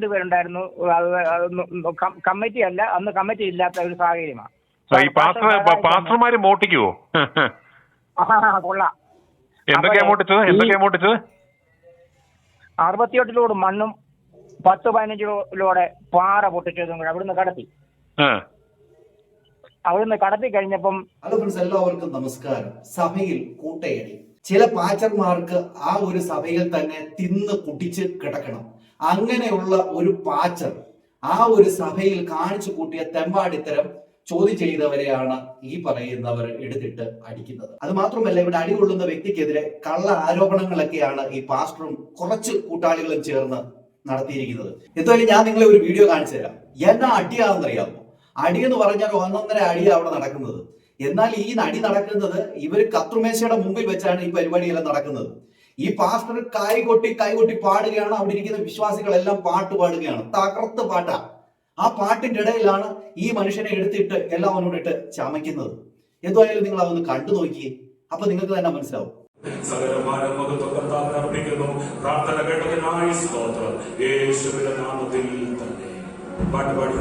രണ്ടുപേരുണ്ടായിരുന്നു അത് കമ്മിറ്റി അല്ല അന്ന് കമ്മിറ്റി ഇല്ലാത്ത ഒരു സാഹചര്യമാണ്. ആ, ഈ പാസ്റ്റർ പാസ്റ്റർമാര് മോട്ടിക്കുവോ ആ, കൊള്ളാം. എന്തൊക്കെയാ അപ്പൊ മോട്ടിച്ചത് ഈ- എന്തൊക്കെയാ മോട്ടിച്ചത് അറുപത്തിയെട്ട് ലോഡ് മണ്ണും പത്ത് പതിനഞ്ച് ലോഡ് പാറ പൊട്ടിച്ചതും കൂടെ അവിടുന്ന് കടത്തി. ആ. അവിടുന്ന് കടത്തി കഴിഞ്ഞപ്പം ഹലോ ഫ്രണ്ട്സ് എല്ലാവർക്കും നമസ്കാരം. സഭയിൽ കൂട്ടയടി. ചില പാച്ചർമാർക്ക് ആ ഒരു സഭയിൽ തന്നെ തിന്ന് കുട്ടിച്ച് കിടക്കണം. അങ്ങനെയുള്ള ഒരു പാച്ചർ ആ ഒരു സഭയിൽ കാണിച്ചു കൂട്ടിയ തെമ്പാടിത്തരം ചോദ്യം ചെയ്തവരെയാണ് ഈ പറയുന്നവർ എടുത്തിട്ട് അടിക്കുന്നത്. അത് മാത്രമല്ല ഇവിടെ അടികൊള്ളുന്ന വ്യക്തിക്കെതിരെ കള്ള ആരോപണങ്ങളൊക്കെയാണ് ഈ പാസ്റ്ററും കുറച്ച് കൂട്ടാളികളും ചേർന്ന് നടത്തിയിരിക്കുന്നത്. എന്തായാലും ഞാൻ നിങ്ങളെ ഒരു വീഡിയോ കാണിച്ചു തരാം. എന്നാ അടിയാണെന്നറിയാമോ? അടി എന്ന് പറഞ്ഞാൽ ഒന്നൊന്നര അടിയാണ് അവിടെ നടക്കുന്നത്. എന്നാൽ ഈ നടി നടക്കുന്നത് ഇവർ കത്രുമേശയുടെ മുമ്പിൽ വെച്ചാണ് ഈ പരിപാടിയെല്ലാം നടക്കുന്നത്. ഈ പാസ്റ്റർ കൈകൊട്ടി കൈകൊട്ടി പാടുകയാണ്. അവിടെ ഇരിക്കുന്ന വിശ്വാസികളെല്ലാം പാട്ട് പാടുകയാണ്. തകർത്ത് പാട്ടാ. ആ പാട്ടിന്റെ ഇടയിലാണ് ഈ മനുഷ്യനെ എടുത്തിട്ട് എല്ലാം അവനോടിട്ട് ചമയ്ക്കുന്നത്. എന്തായാലും നിങ്ങൾ അതൊന്ന് കണ്ടു നോക്കി അപ്പൊ നിങ്ങൾക്ക് തന്നെ മനസ്സിലാവും. സകലമായ മഹത്വം കർത്താവിന് അർപ്പിക്കുന്നു. പ്രാർത്ഥന കേട്ടതിനായി സ്തോത്രം. യേശുവിന്റെ നാമത്തിൽ തന്നെ. പാട്ട് പാടി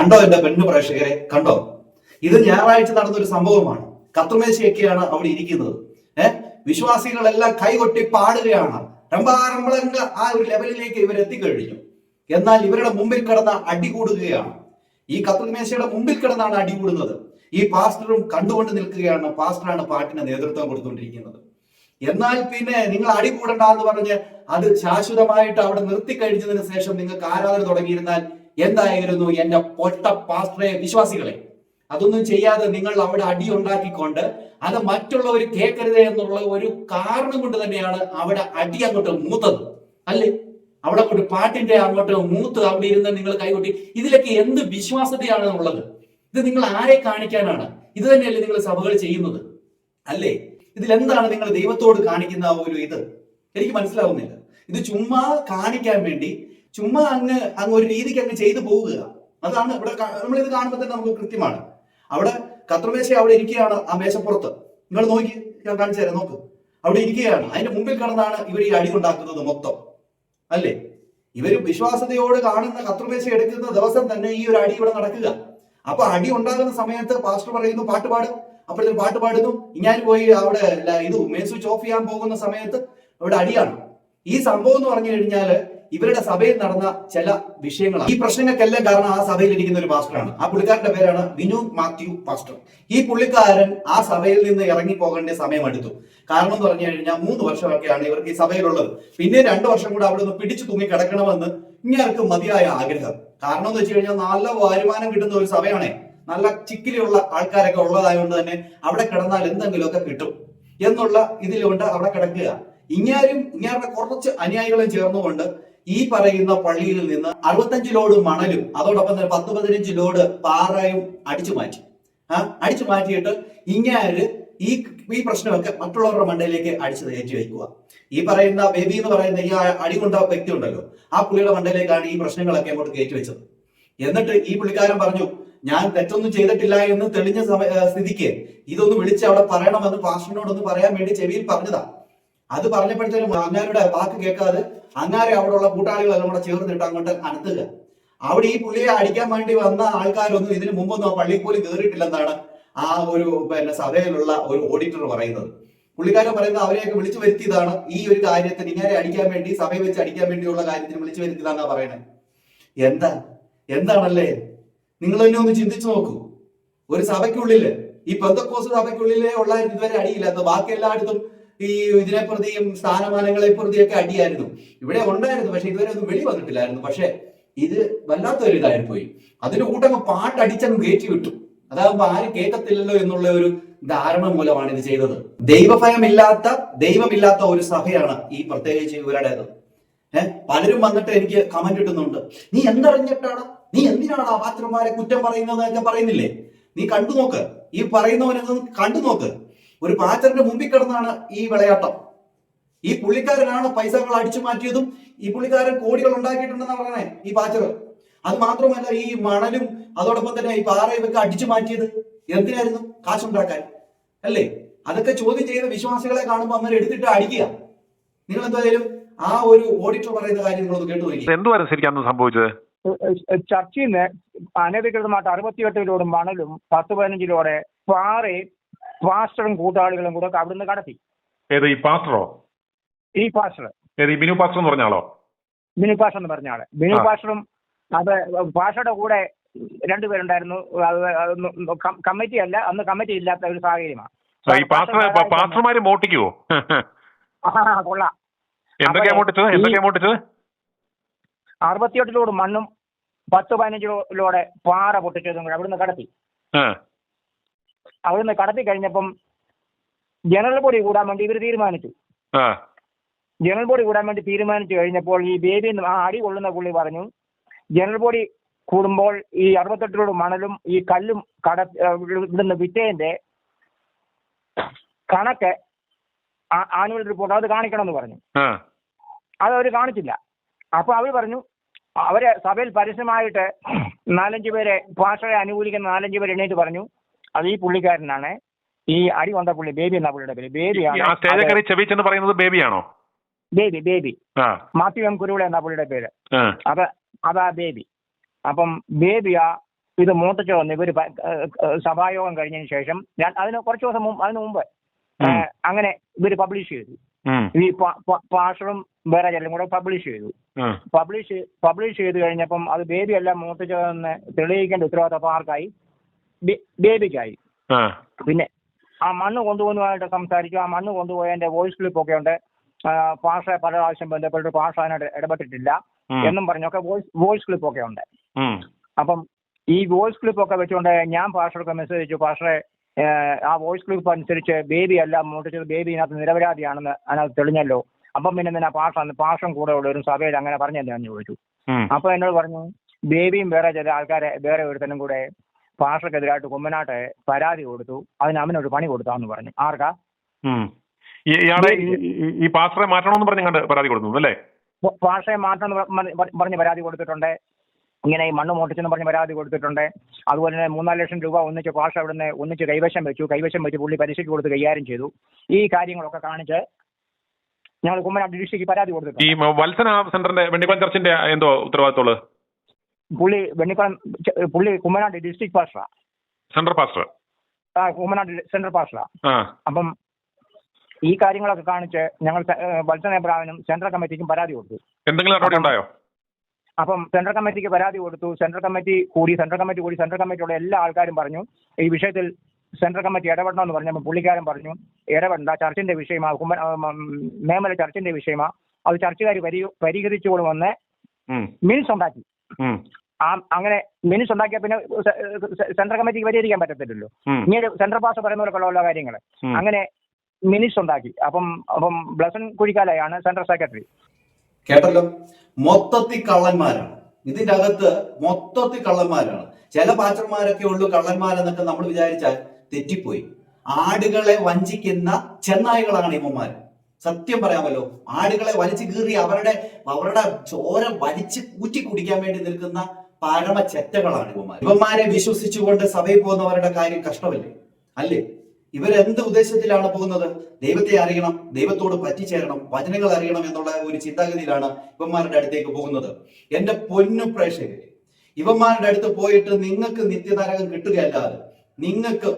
കണ്ടോ എന്റെ പെണ്ണു പ്രേക്ഷകരെ? കണ്ടോ? ഇത് ഞായറാഴ്ച നടന്ന ഒരു സംഭവമാണ്. കത്തുമേശയൊക്കെയാണ് അവിടെ ഇരിക്കുന്നത്. ഏഹ് വിശ്വാസികളെല്ലാം കൈകൊട്ടി പാടുകയാണ്. രംഭാരംഭങ്ങൾ ആ ഒരു ലെവലിലേക്ക് ഇവർ എത്തിക്കഴിഞ്ഞു എന്നാൽ ഇവരുടെ മുമ്പിൽ കിടന്ന അടി കൂടുകയാണ്. ഈ കത്തുമേശയുടെ മുമ്പിൽ കിടന്നാണ് അടി കൂടുന്നത്. ഈ പാസ്റ്ററും കണ്ടുകൊണ്ട് നിൽക്കുകയാണ്. പാസ്റ്ററാണ് പാട്ടിന് നേതൃത്വം കൊടുത്തുകൊണ്ടിരിക്കുന്നത്. എന്നാൽ പിന്നെ നിങ്ങൾ അടി കൂടണ്ട എന്ന് പറഞ്ഞ് അത് ശാശ്വതമായിട്ട് അവിടെ നിർത്തി കഴിഞ്ഞതിന് ശേഷം നിങ്ങൾക്ക് ആരാധന തുടങ്ങിയിരുന്നാൽ എന്തായിരുന്നു എന്റെ പൊട്ട പാസ്റ്ററെ വിശ്വാസികളെ? അതൊന്നും ചെയ്യാതെ നിങ്ങൾ അവിടെ അടി ഉണ്ടാക്കിക്കൊണ്ട് അത് മറ്റുള്ളവർ കേൾക്കരുത് എന്നുള്ള ഒരു കാരണം കൊണ്ട് തന്നെയാണ് അവിടെ അടി അങ്ങോട്ട് മൂത്തത്. അല്ലേ? അവിടെ അങ്ങോട്ട് പാട്ടിന്റെ അങ്ങോട്ട് മൂത്ത് അവിടെ ഇരുന്ന് നിങ്ങൾ കൈകൊട്ടി. ഇതിലൊക്കെ എന്ത് വിശ്വാസതയാണ് ഉള്ളത്? ഇത് നിങ്ങൾ ആരെ കാണിക്കാനാണ്? ഇത് തന്നെയല്ലേ നിങ്ങൾ സഭകൾ ചെയ്യുന്നത്? അല്ലേ? ഇതിൽ എന്താണ് നിങ്ങൾ ദൈവത്തോട് കാണിക്കുന്ന ഒരു ഇത്? എനിക്ക് മനസ്സിലാവുന്നില്ല. ഇത് ചുമ്മാ കാണിക്കാൻ വേണ്ടി ചുമ്മാ അങ്ങ് അങ്ങ് ഒരു രീതിക്ക് അങ്ങ് ചെയ്തു പോവുക. അതാണ് ഇവിടെ നമ്മൾ ഇത് കാണുമ്പോൾ തന്നെ നമുക്ക് കൃത്യമാണ്. അവിടെ കത്രമേശ അവിടെ ഇരിക്കുകയാണ് ആ മേശപ്പുറത്ത്. നിങ്ങൾ നോക്കി ഞാൻ കാണിച്ചു തരാം നോക്ക്. അവിടെ ഇരിക്കുകയാണ്. അതിന്റെ മുമ്പിൽ കിടന്നാണ് ഇവർ ഈ അടി ഉണ്ടാക്കുന്നത് മൊത്തം. അല്ലേ? ഇവർ വിശ്വാസതയോട് കാണുന്ന കത്രമേശ എടുക്കുന്ന ദിവസം തന്നെ ഈ ഒരു അടി ഇവിടെ നടക്കുക. അപ്പൊ അടി ഉണ്ടാകുന്ന സമയത്ത് പാസ്റ്റർ പറയുന്നു പാട്ട് പാടും. അപ്പോഴത്തെ പാട്ട് പാടുന്നു. ഞാൻ പോയി അവിടെ ഇത് സ്വിച്ച് ഓഫ് ചെയ്യാൻ പോകുന്ന സമയത്ത് അവിടെ അടിയാണ്. ഈ സംഭവം എന്ന് പറഞ്ഞു കഴിഞ്ഞാൽ ഇവരുടെ സഭയിൽ നടന്ന ചില വിഷയങ്ങളാണ്. ഈ പ്രശ്നങ്ങൾക്കെല്ലാം കാരണം ആ സഭയിൽ ഇരിക്കുന്ന ഒരു പാസ്റ്ററാണ്. ആ പുള്ളിക്കാരന്റെ പേരാണ് വിനു മാത്യു പാസ്റ്റർ. ഈ പുള്ളിക്കാരൻ ആ സഭയിൽ നിന്ന് ഇറങ്ങി പോകേണ്ട സമയം എടുത്തു. കാരണം എന്ന് പറഞ്ഞു കഴിഞ്ഞാൽ മൂന്ന് വർഷമൊക്കെയാണ് ഇവർക്ക് ഈ സഭയിലുള്ളത്. പിന്നെ രണ്ട് വർഷം കൂടെ അവിടെ നിന്ന് പിടിച്ചു തൂങ്ങി കിടക്കണമെന്ന് ഇങ്ങർക്ക് മതിയായ ആഗ്രഹം. കാരണം എന്ന് വെച്ച് കഴിഞ്ഞാൽ നല്ല വരുമാനം കിട്ടുന്ന ഒരു സഭയാണേ. നല്ല ചിക്കിലുള്ള ആൾക്കാരൊക്കെ ഉള്ളതായതുകൊണ്ട് തന്നെ അവിടെ കിടന്നാൽ എന്തെങ്കിലുമൊക്കെ കിട്ടും എന്നുള്ള ഇതിലുകൊണ്ട് അവിടെ കിടക്കുക. ഇങ്ങാരും ഇങ്ങാരുടെ കുറച്ച് അനുയായികളും ചേർന്നുകൊണ്ട് ഈ പറയുന്ന പള്ളിയിൽ നിന്ന് അറുപത്തഞ്ച് ലോഡ് മണലും അതോടൊപ്പം തന്നെ പത്ത് പതിനഞ്ച് ലോഡ് പാറയും അടിച്ചു മാറ്റി. ആ അടിച്ചു മാറ്റിയിട്ട് ഇങ്ങാര് ഈ ഈ പ്രശ്നമൊക്കെ മറ്റുള്ളവരുടെ മണ്ടയിലേക്ക് അടിച്ചു കയറ്റി വയ്ക്കുക. ഈ പറയുന്ന ബേബി എന്ന് പറയുന്ന ഈ അടി കൊണ്ട വ്യക്തി ഉണ്ടല്ലോ ആ പുള്ളിയുടെ മണ്ടയിലേക്കാണ് ഈ പ്രശ്നങ്ങളൊക്കെ അങ്ങോട്ട് കയറ്റി വെച്ചത്. എന്നിട്ട് ഈ പുള്ളിക്കാരൻ പറഞ്ഞു ഞാൻ തെറ്റൊന്നും ചെയ്തിട്ടില്ല എന്ന് തെളിഞ്ഞ സ്ഥിതിക്ക്. ഇതൊന്ന് വിളിച്ച് അവിടെ പറയണമെന്ന് പാസ്റ്ററിനോടൊന്ന് പറയാൻ വേണ്ടി ചെവിയിൽ പറഞ്ഞതാ. അത് പറഞ്ഞപ്പോഴത്തേനും അങ്ങാരുടെ വാക്ക് കേൾക്കാതെ അങ്ങാരെ അവിടെയുള്ള കൂട്ടാളികളെല്ലാം കൂടെ ചേർന്നിട്ട് അങ്ങോട്ട് അനത്തുക. അവിടെ ഈ പുള്ളിയെ അടിക്കാൻ വേണ്ടി വന്ന ആൾക്കാരൊന്നും ഇതിനു മുമ്പൊന്നും ആ പള്ളിയിൽ പോലും കയറിയിട്ടില്ലെന്നാണ് ആ ഒരു പിന്നെ സഭയിലുള്ള ഒരു ഓഡിറ്റർ പറയുന്നത്. പുള്ളിക്കാരൻ പറയുന്നത് അവരെയൊക്കെ വിളിച്ചു വരുത്തിയതാണ്. ഈ ഒരു കാര്യത്തിന് ഇങ്ങനെ അടിക്കാൻ വേണ്ടി സഭയെ വെച്ച് അടിക്കാൻ വേണ്ടിയുള്ള കാര്യത്തിന് വിളിച്ചു വരുത്തിയതാണെന്നാ പറയണേ. എന്താ? എന്താണല്ലേ? നിങ്ങൾ തന്നെ ഒന്ന് ചിന്തിച്ചു നോക്കൂ. ഒരു സഭയ്ക്കുള്ളിൽ ഈ പെന്തക്കോസ് സഭയ്ക്കുള്ളിലേ ഉള്ള ഇതുവരെ അടിയില്ലാത്ത ബാക്കി എല്ലായിടത്തും ഈ ഇതിനെ പ്രതിയും സ്ഥാനമാനങ്ങളെ പ്രതിയൊക്കെ അടിയായിരുന്നു. ഇവിടെ ഉണ്ടായിരുന്നു പക്ഷെ ഇതുവരെ ഒന്നും വെളി വന്നിട്ടില്ലായിരുന്നു. പക്ഷെ ഇത് വല്ലാത്തൊരു ഇതായി പോയി. അതിന്റെ കൂട്ടങ്ങ് പാട്ടടിച്ചങ്ങ് കയറ്റി വിട്ടു. അതാകുമ്പോ ആരും കേൾക്കത്തില്ലല്ലോ എന്നുള്ള ഒരു ധാരണ മൂലമാണ് ഇത് ചെയ്തത്. ദൈവഭയമില്ലാത്ത ദൈവമില്ലാത്ത ഒരു സഭയാണ് ഈ പ്രത്യേകിച്ച് ഇവരുടേത് ഏഹ് പലരും വന്നിട്ട് എനിക്ക് കമന്റ് ഇട്ടുന്നുണ്ട് നീ എന്തറിഞ്ഞിട്ടാണ്? നീ എന്തിനാണ് ആ പാത്രന്മാരെ കുറ്റം പറയുന്നത് എന്നൊക്കെ പറയുന്നില്ലേ? നീ കണ്ടു നോക്ക് ഈ പറയുന്നവനെ കണ്ടു നോക്ക് ഒരു പാച്ചറിന്റെ മുമ്പിൽ കിടന്നാണ് ഈ വിളയാട്ടം. ഈ പുള്ളിക്കാരനാണ് പൈസകൾ അടിച്ചു മാറ്റിയതും ഈ പുള്ളിക്കാരൻ കോടികൾ ഉണ്ടാക്കിയിട്ടുണ്ടെന്ന് പറയണേ ഈ പാച്ചർ അത് മാത്രമല്ല ഈ മണലും അതോടൊപ്പം തന്നെ ഈ പാറയും ഒക്കെ അടിച്ചു മാറ്റിയത് എന്തിനായിരുന്നു? കാശുണ്ടാക്കാൻ. അല്ലേ? അതൊക്കെ ചോദ്യം ചെയ്ത വിശ്വാസികളെ കാണുമ്പോൾ അന്നേരം എടുത്തിട്ട് അടിക്കുക. നിങ്ങൾ എന്തായാലും ആ ഒരു ഓഡിറ്റർ പറയുന്ന കാര്യം നിങ്ങളൊന്ന് കേട്ടു എന്തുവായിരുന്നു സംഭവിച്ചത്? ചർച്ചയിൽ നിന്ന് അനധികൃതമായിട്ട് അറുപത്തിയെട്ട് കിലോടും മണലും പത്ത് പതിനഞ്ച് ലോഡ് പാറയും പാസ്റ്ററും കൂട്ടാളികളും കൂടെ അവിടുന്ന് കടത്തി. ഏത് ഈ പാസ്റ്ററോ? ഈ പാസ്റ്റർ. ഏത് ഈ ബിനു പാസ്റ്റർ എന്ന് പറഞ്ഞ ആളോ? ബിനു പാസ്റ്റർ എന്ന് പറഞ്ഞ ആൾ. ബിനു. പാസ്റ്ററും അത് പാസ്റ്ററുടെ കൂടെ രണ്ടുപേരുണ്ടായിരുന്നു കമ്മിറ്റി അല്ല അന്ന് കമ്മിറ്റി ഇല്ലാത്ത ഒരു സാഹചര്യമാണ്. പാസ്റ്റർമാര് മോട്ടിക്കുവോ കൊള്ളാം. എന്തൊക്കെയാ അപ്പൊ മോട്ടിച്ചത് ഈ- എന്തൊക്കെയാ മോട്ടിച്ചത് അറുപത്തിയെട്ട് മണ്ണും പത്ത് പതിനഞ്ചിലോടെ പാറ പൊട്ടിച്ചതും കൂടെ അവിടുന്ന് കടത്തി. അവിടുന്ന് കടത്തി കഴിഞ്ഞപ്പം ജനറൽ ബോഡി കൂടാൻ വേണ്ടി ഇവർ തീരുമാനിച്ചു. ജനറൽ ബോഡി കൂടാൻ വേണ്ടി തീരുമാനിച്ചു കഴിഞ്ഞപ്പോൾ ഈ ബേബി ആ അടി കൊള്ളുന്ന പുള്ളി പറഞ്ഞു ജനറൽ ബോഡി കൂടുമ്പോൾ ഈ അറുപത്തെട്ടിലോട് മണലും ഈ കല്ലും കട ഇവിടുന്ന് വിറ്റേന്റെ കണക്ക് ആനുവൽ റിപ്പോർട്ട് അത് കാണിക്കണമെന്ന് പറഞ്ഞു. അത് അവർ കാണിച്ചില്ല. അപ്പൊ അവർ പറഞ്ഞു അവർ സഭയിൽ പരസ്യമായിട്ട് നാലഞ്ച് പേരെ ഭാഷയെ അനുകൂലിക്കുന്ന നാലഞ്ച് പേര് എണ്ണീറ്റ് പറഞ്ഞു. അത് ഈ പുള്ളിക്കാരനാണ്. ഈ അടി കൊണ്ട പുള്ളി ബേബി എന്ന പുള്ളിയുടെ പേര്. ബേബിയാണ്. അത് പറയുന്നത് ബേബിയാണോ? Baby baby. Mathew M Kuruvila എന്ന പുള്ളിയുടെ പേര്. അത് അതാ ബേബി. അപ്പം ബേബിയാ ഇത് മൂത്തച്ച വന്ന് ഇവർ സഭായോഗം കഴിഞ്ഞതിന് ശേഷം ഞാൻ അതിന് കുറച്ചു ദിവസം മുമ്പ് അതിന് മുമ്പ് അങ്ങനെ ഇവർ പബ്ലിഷ് ചെയ്തു. ഈ പാഷറും വേറെ ചെല്ലും കൂടെ പബ്ലിഷ് ചെയ്തു. പബ്ലിഷ് പബ്ലിഷ് ചെയ്ത് കഴിഞ്ഞപ്പം അത് ബേബി എല്ലാം മൂത്തച്ചെന്ന് തെളിയിക്കേണ്ട ഉത്തരവാദിത്തം ആർക്കായി? ബേബിക്കായി. പിന്നെ ആ മണ്ണ് കൊണ്ടുപോകുന്നതായിട്ട് സംസാരിക്കും ആ മണ്ണ് കൊണ്ടുപോയതിന്റെ വോയിസ് ക്ലിപ്പ് ഒക്കെ ഉണ്ട്. പാഷ പല പ്രാവശ്യം ബന്ധപ്പെട്ട് പാഷ അതിനായിട്ട് ഇടപെട്ടിട്ടില്ല. എന്നും പറഞ്ഞൊക്കെ വോയിസ് വോയിസ് ക്ലിപ്പ് ഒക്കെ ഉണ്ട്. അപ്പം ഈ വോയിസ് ക്ലിപ്പ് ഒക്കെ വെച്ചുകൊണ്ട് ഞാൻ പാഷർക്ക് മെസ്സേജ് അയച്ചു. പാഷയെ ആ വോയിസ് ക്ലിപ്പ് അനുസരിച്ച് ബേബി അല്ല മോട്ടിച്ചത് ബേബി ഇതിനകത്ത് നിരപരാധിയാണെന്ന് അതിനകത്ത് തെളിഞ്ഞല്ലോ. അപ്പം പിന്നെ എന്തിനാ പാഷ പാഷം കൂടെ ഉള്ള ഒരു സഭയിൽ അങ്ങനെ പറഞ്ഞെന്താന്ന് ചോദിച്ചു. ഉം. അപ്പൊ എന്നോട് പറഞ്ഞു ബേബിയും വേറെ ചില ആൾക്കാരെ വേറെ ഒരുത്തനും കൂടെ പാഷക്കെതിരായിട്ട് കുമ്മനാട്ടെ പരാതി കൊടുത്തു അതിന് അവനൊരു പണി കൊടുത്താന്ന് പറഞ്ഞു. ആർക്കാ? ഇയാളെ ഈ- പാസ്റ്ററെ മാറ്റണമെന്ന് പറഞ്ഞ് കണ്ട് പരാതി കൊടുത്തു അല്ലേ? പാഷയെ മാറ്റണം പറഞ്ഞ് പരാതി കൊടുത്തിട്ടുണ്ട്. ഇങ്ങനെ ഈ മണ്ണ് മോട്ടിച്ചെന്ന് പറഞ്ഞ് പരാതി കൊടുത്തിട്ടുണ്ട്. അതുപോലെ തന്നെ മൂന്നാൽ ലക്ഷം രൂപ ഒന്നിച്ച് പാഷ അവിടുന്ന് ഒന്നിച്ച് കൈവശം വെച്ചു. കൈവശം വെച്ച് പുള്ളി പരിശീലിച്ച് കൊടുത്ത് കൈകാര്യം ചെയ്തു. ഈ കാര്യങ്ങളൊക്കെ കാണിച്ച് ഞങ്ങൾ കുമ്മനാട് ഡിസ്ട്രിക്ട് പരാതി കൊടുത്തിട്ടുണ്ട്. ഈ വത്സന സെന്ററിന്റെ വെണ്ണിക്കുളം ചർച്ചിന്റെ എന്തോ ഉത്തരവാദിത്തമുള്ളത് പുള്ളി വെണ്ണിക്കുളം പുള്ളി കുമ്മനാട് ഡിസ്ട്രിക്ട് പാസ്റ്ററാ സെൻട്രൽ പാസ്റ്റർ ആ കുമ്മനാട് സെൻട്രൽ പാസ്റ്റർ അപ്പം ഈ കാര്യങ്ങളൊക്കെ കാണിച്ച് ഞങ്ങൾ സെ- വത്സന എബ്രാഹിനും സെൻട്രൽ കമ്മിറ്റിക്കും പരാതി കൊടുത്തു. എന്തെങ്കിലും നടപടി ഉണ്ടായോ? അപ്പം സെൻട്രൽ കമ്മിറ്റിക്ക് പരാതി കൊടുത്തു. സെൻട്രൽ കമ്മിറ്റി കൂടി സെൻട്രൽ കമ്മിറ്റി കൂടി സെൻട്രൽ കമ്മിറ്റിയുള്ള എല്ലാ ആൾക്കാരും പറഞ്ഞു. ഈ വിഷയത്തിൽ സെൻട്രൽ കമ്മിറ്റി ഇടപെടണം എന്ന് പറഞ്ഞപ്പോൾ പുള്ളിക്കാരൻ പറഞ്ഞു ഇടപെടണ്ട ചർച്ചിന്റെ വിഷയമാ കുമ്മ മേമല ചർച്ചിന്റെ വിഷയമാ. അത് ചർച്ചുകാർ പരി പരിഹരിച്ചുകൊള്ളുമെന്ന് മീൻസ് ഉണ്ടാക്കി. ആ അങ്ങനെ മിനിറ്റ്സ് ഉണ്ടാക്കിയാൽ പിന്നെ സെൻട്രൽ കമ്മിറ്റിക്ക് പരിഹരിക്കാൻ പറ്റത്തില്ലല്ലോ. ഇനി ഇങ്ങനെ സെൻട്രൽ പാസ് പറയുന്ന പോലെ ഉള്ള കാര്യങ്ങൾ അങ്ങനെ മിനിറ്റ്സ് ഉണ്ടാക്കി. അപ്പം അപ്പം ബ്ലസൺ കുഴിക്കാലയാണ് സെൻട്രൽ സെക്രട്ടറി കേട്ടല്ലോ? മൊത്തത്തിൽ കള്ളന്മാരാണ്. ഇതിന്റെ അകത്ത് മൊത്തത്തിൽ കള്ളന്മാരാണ്. ചില പാച്ചന്മാരൊക്കെ ഉള്ളു കള്ളന്മാരെന്നൊക്കെ നമ്മൾ വിചാരിച്ചാൽ തെറ്റിപ്പോയി. ആടുകളെ വഞ്ചിക്കുന്ന ചെന്നായികളാണ് ഇമ്മമാർ സത്യം പറയാമല്ലോ. ആടുകളെ വലിച്ചു കീറി അവരുടെ അവരുടെ ചോര വലിച്ച് കൂറ്റി കുടിക്കാൻ വേണ്ടി നിൽക്കുന്ന പരമ ചെറ്റകളാണ് ഇവന്മാർ ഇവന്മാരെ വിശ്വസിച്ചുകൊണ്ട് സഭയിൽ പോകുന്നവരുടെ കാര്യം കഷ്ടമല്ലേ? അല്ലേ? ഇവരെന്ത് ഉദ്ദേശത്തിലാണ് പോകുന്നത്? ദൈവത്തെ അറിയണം ദൈവത്തോട് പറ്റിച്ചേരണം വചനങ്ങൾ അറിയണം എന്നുള്ള ഒരു ചിന്താഗതിയിലാണ് ഇവന്മാരുടെ അടുത്തേക്ക് പോകുന്നത്. എന്റെ പൊന്നു പ്രേക്ഷകർ ഇവന്മാരുടെ അടുത്ത് പോയിട്ട് നിങ്ങൾക്ക് നിത്യതാരകം കിട്ടുകയല്ലാതെ നിങ്ങൾക്ക്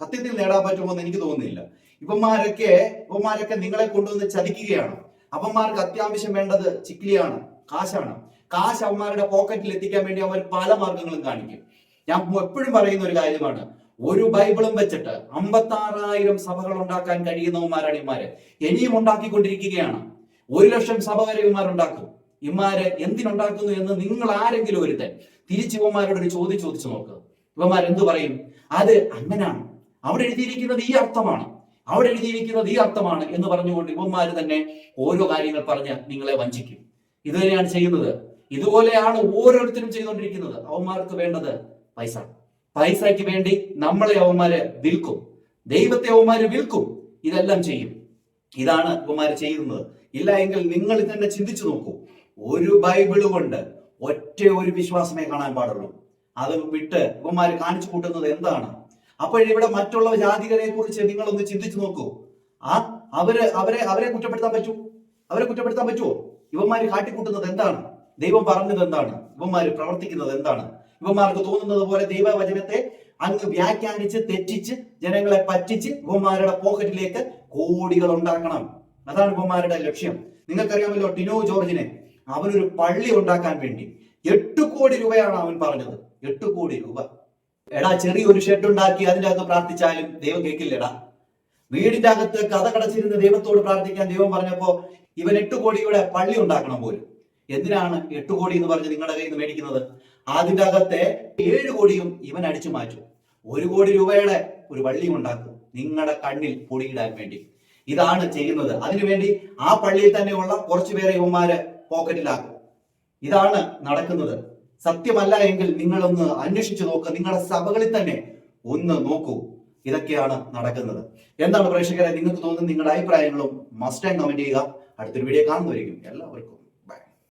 സത്യത്തിൽ നേടാൻ പറ്റുമെന്ന് എനിക്ക് തോന്നുന്നില്ല. ഇവന്മാരൊക്കെ ഇവന്മാരൊക്കെ നിങ്ങളെ കൊണ്ടുവന്ന് ചതിക്കുകയാണ്. അവന്മാർക്ക് അത്യാവശ്യം വേണ്ടത് ചിക്ലിയാണ് കാശാണ്. കാശ് അവന്മാരുടെ പോക്കറ്റിൽ എത്തിക്കാൻ വേണ്ടി അവർ പല മാർഗങ്ങളും കാണിക്കും. ഞാൻ എപ്പോഴും പറയുന്ന ഒരു കാര്യമാണ്. ഒരു ബൈബിളും വെച്ചിട്ട് അമ്പത്താറായിരം സഭകൾ ഉണ്ടാക്കാൻ കഴിയുന്നവന്മാരാണ് ഇമാര് ഇനിയും ഉണ്ടാക്കിക്കൊണ്ടിരിക്കുകയാണ്. ഒരു ലക്ഷം സഭ വരെ ഇമാരുണ്ടാക്കും ഇമാര് എന്തിനുണ്ടാക്കുന്നു എന്ന് നിങ്ങൾ ആരെങ്കിലും ഒരുത്തൻ തിരിച്ച് ഇവന്മാരോട് ഒരു ചോദ്യം ചോദിച്ചു നോക്ക്. ഇവന്മാർ എന്തു പറയും? അത് അങ്ങനെയാണ് അവിടെ എഴുതിയിരിക്കുന്നത് ഈ അർത്ഥമാണ്. അവിടെ എഴുതിയിരിക്കുന്നത് ഈ അർത്ഥമാണ് എന്ന് പറഞ്ഞുകൊണ്ട് ഇവന്മാർ തന്നെ ഓരോ കാര്യങ്ങൾ പറഞ്ഞ് നിങ്ങളെ വഞ്ചിക്കും. ഇത് തന്നെയാണ് ചെയ്യുന്നത്. ഇതുപോലെയാണ് ഓരോരുത്തരും ചെയ്തുകൊണ്ടിരിക്കുന്നത്. അവന്മാർക്ക് വേണ്ടത് പൈസ. പൈസയ്ക്ക് വേണ്ടി നമ്മളെ അവന്മാര് വിൽക്കും. ദൈവത്തെ അവന്മാര് വിൽക്കും. ഇതെല്ലാം ചെയ്യും. ഇതാണ് അവന്മാര് ചെയ്യുന്നത്. ഇല്ല എങ്കിൽ നിങ്ങൾ തന്നെ ചിന്തിച്ചു നോക്കൂ. ഒരു ബൈബിൾ കൊണ്ട് ഒറ്റ ഒരു വിശ്വാസമേ കാണാൻ പാടുള്ളൂ. അത് വിട്ട് ഇവന്മാര് കാണിച്ചു കൂട്ടുന്നത് എന്താണ്? അപ്പോഴിവിടെ മറ്റുള്ള ജാതികളെ കുറിച്ച് നിങ്ങളൊന്ന് ചിന്തിച്ചു നോക്കൂ. ആ അവർ അവരെ അവരെ കുറ്റപ്പെടുത്താൻ പറ്റൂ. അവരെ കുറ്റപ്പെടുത്താൻ പറ്റുമോ ഇവന്മാര് കാട്ടിക്കൂട്ടുന്നത് എന്താണ്? ദൈവം പറഞ്ഞത് എന്താണ്? ഇവന്മാര് പ്രവർത്തിക്കുന്നത് എന്താണ്? ഇവന്മാർക്ക് തോന്നുന്നത് പോലെ ദൈവവചനത്തെ അങ്ങ് വ്യാഖ്യാനിച്ച് തെറ്റിച്ച് ജനങ്ങളെ പറ്റിച്ച് ഇവന്മാരുടെ പോക്കറ്റിലേക്ക് കോടികൾ ഉണ്ടാക്കണം. അതാണ് ഇവന്മാരുടെ ലക്ഷ്യം. നിങ്ങൾക്കറിയാമല്ലോ ടിനോ ജോർജിനെ അവനൊരു പള്ളി ഉണ്ടാക്കാൻ വേണ്ടി എട്ട് കോടി രൂപയാണ് അവൻ പറഞ്ഞത്. എട്ട് കോടി രൂപ. എടാ ചെറിയൊരു ഷെഡ് ഉണ്ടാക്കി അതിന്റെ അകത്ത് പ്രാർത്ഥിച്ചാലും ദൈവം കേൾക്കില്ലടാ വീടിന്റെ അകത്ത് കഥ കടച്ചിരുന്ന് ദൈവത്തോട് പ്രാർത്ഥിക്കാൻ ദൈവം പറഞ്ഞപ്പോ ഇവൻ എട്ട് കോടിയുടെ പള്ളി ഉണ്ടാക്കണം പോലും. എന്തിനാണ് എട്ട് കോടി എന്ന് പറഞ്ഞ് നിങ്ങളുടെ കയ്യിൽ നിന്ന് മേടിക്കുന്നത്? അതിന്റെ അകത്തെ ഏഴ് കോടിയും ഇവൻ അടിച്ചു മാറ്റും. ഒരു കോടി രൂപയുടെ ഒരു വള്ളിയും ഉണ്ടാക്കും. നിങ്ങളുടെ കണ്ണിൽ പൊടിയിടാൻ വേണ്ടി. ഇതാണ് ചെയ്യുന്നത്. അതിനുവേണ്ടി ആ പള്ളിയിൽ തന്നെയുള്ള കുറച്ചു പേരെ ഇവന്മാര് പോക്കറ്റിലാക്കും. ഇതാണ് നടക്കുന്നത്. സത്യമല്ല എങ്കിൽ നിങ്ങളൊന്ന് അന്വേഷിച്ചു നോക്കുക നിങ്ങളുടെ സഭകളിൽ തന്നെ ഒന്ന് നോക്കൂ. ഇതൊക്കെയാണ് നടക്കുന്നത്. എന്താണ് പ്രേക്ഷകരെ നിങ്ങൾക്ക് തോന്നുന്ന നിങ്ങളുടെ അഭിപ്രായങ്ങളും മസ്റ്റ് കമന്റ് ചെയ്യുക. അടുത്തൊരു വീഡിയോ കാണുന്നവരിക്കും എല്ലാവർക്കും.